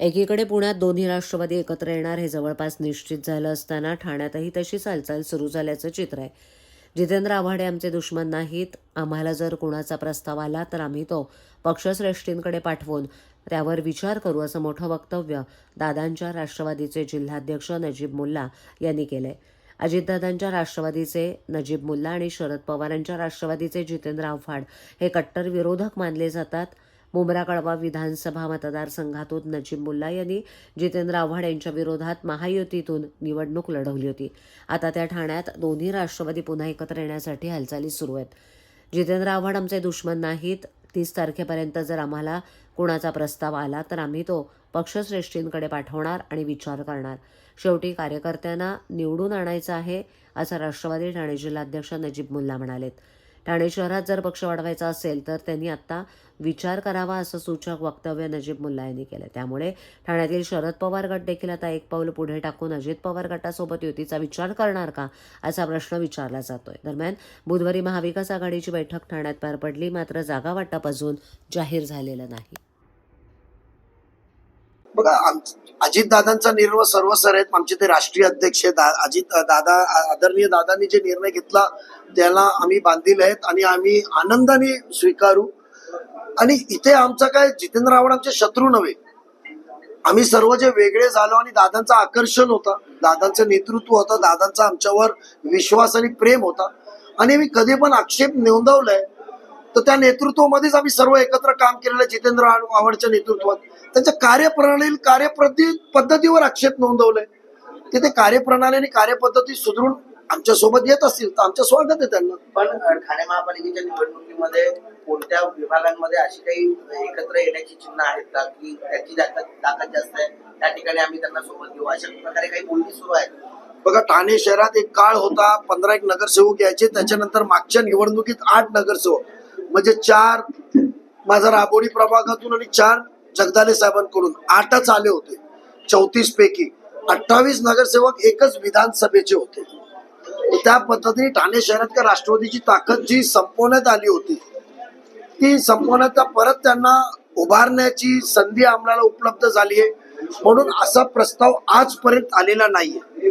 एकीकडे पुण्यात दोन्ही राष्ट्रवादी एकत्र येणार हे जवळपास निश्चित झालं असताना ठाण्यातही तशीच हालचाल सुरू झाल्याचं चित्र आहे. जितेंद्र आव्हाडे आमचे दुश्मन नाहीत. आम्हाला जर कुणाचा प्रस्ताव आला तर आम्ही तो पक्षश्रेष्ठींकडे पाठवून त्यावर विचार करू असं मोठं वक्तव्य दादांच्या राष्ट्रवादीचे जिल्हाध्यक्ष नजीब मुल्ला यांनी केलंय. अजितदादांच्या राष्ट्रवादीचे नजीब मुल्ला आणि शरद पवारांच्या राष्ट्रवादीचे जितेंद्र आव्हाड हे कट्टर विरोधक मानले जातात. मुंब्रा कळवा विधानसभा मतदारसंघातून नजीब मुल्ला यांनी जितेंद्र आव्हाड यांच्या विरोधात महायुतीतून निवडणूक लढवली होती. आता त्या ठाण्यात दोन्ही राष्ट्रवादी पुन्हा एकत्र येण्यासाठी हालचाली सुरू आहेत. जितेंद्र आव्हाड आमचे दुश्मन नाहीत. तीस तारखेपर्यंत जर आम्हाला कुणाचा प्रस्ताव आला तर आम्ही तो पक्षश्रेष्ठींकडे पाठवणार आणि विचार करणार. शेवटी कार्यकर्त्यांना निवडून आणायचं आहे असं राष्ट्रवादी ठाणे जिल्हाध्यक्ष नजीब मुल्ला म्हणालेत. ठाणे शहरात जर पक्ष वाढवायचा असेल तर त्यांनी आत्ता विचार करावा असं सूचक वक्तव्य नजीब मुल्ला यांनी केलं. त्यामुळे ठाण्यातील शरद पवार गट देखील आता एक पाऊल पुढे टाकून अजित पवार गटासोबत युतीचा विचार करणार का असा प्रश्न विचारला जातोय. दरम्यान बुधवारी महाविकास आघाडीची बैठक ठाण्यात पार पडली मात्र जागा वाटप अजून जाहीर झालेलं नाही. बघा अजितदादांचा निर्णय सर्वसर आहेत. आमचे ते राष्ट्रीय अध्यक्ष दा- अजित दादा आदरणीय दादांनी जे निर्णय घेतला त्याला आम्ही बांधील आहेत आणि आम्ही आनंदाने स्वीकारू. आणि इथे आमचा काय जितेंद्र आव्हाड आमचे शत्रू नव्हे. आम्ही सर्व जे वेगळे झालो आणि दादांचं आकर्षण होता. दादांचं नेतृत्व होतं. दादांचा आमच्यावर विश्वास आणि प्रेम होता. आणि मी कधी पण आक्षेप नोंदवलाय तर त्या नेतृत्वामध्येच आम्ही सर्व एकत्र काम केलेलं जितेंद्र आव- आव्हाडच्या नेतृत्वात. त्यांच्या कार्यप्रणाली कार्यप्रती पद्धतीवर आक्षेप नोंदवलाय. की ते कार्यप्रणाली आणि कार्यपद्धती सुधारून आमच्यासोबत येत असतील तर आमचं स्वागत आहे त्यांना. पण ठाणे महापालिकेच्या निवडणुकीमध्ये कोणत्या विभागांमध्ये अशी काही एकत्र येण्याची चिन्ह आहेत का? की त्याची ताकद जास्त आहे त्या ठिकाणी आम्ही त्यांना सोबत घेऊ. अशा प्रकारे काही बोलणी सुरू आहेत. बघा ठाणे शहरात एक काळ होता पंधरा एक नगरसेवक यायचे. त्याच्यानंतर मागच्या निवडणुकीत आठ नगरसेवक. म्हणजे चार माझा राबोडी प्रभागातून आणि चार जगदाले साहेबांकडून आठच आले होते. चौतीस पैकी अठ्ठावीस नगरसेवक एकच विधानसभेचे होते. त्या पद्धतीने ठाणे शहरात का राष्ट्रवादीची ताकद जी संपवण्यात आली होती ती संपवण्यात परत त्यांना उभारण्याची संधी आम्हाला उपलब्ध झाली आहे. म्हणून असा प्रस्ताव आजपर्यंत आलेला नाहीये.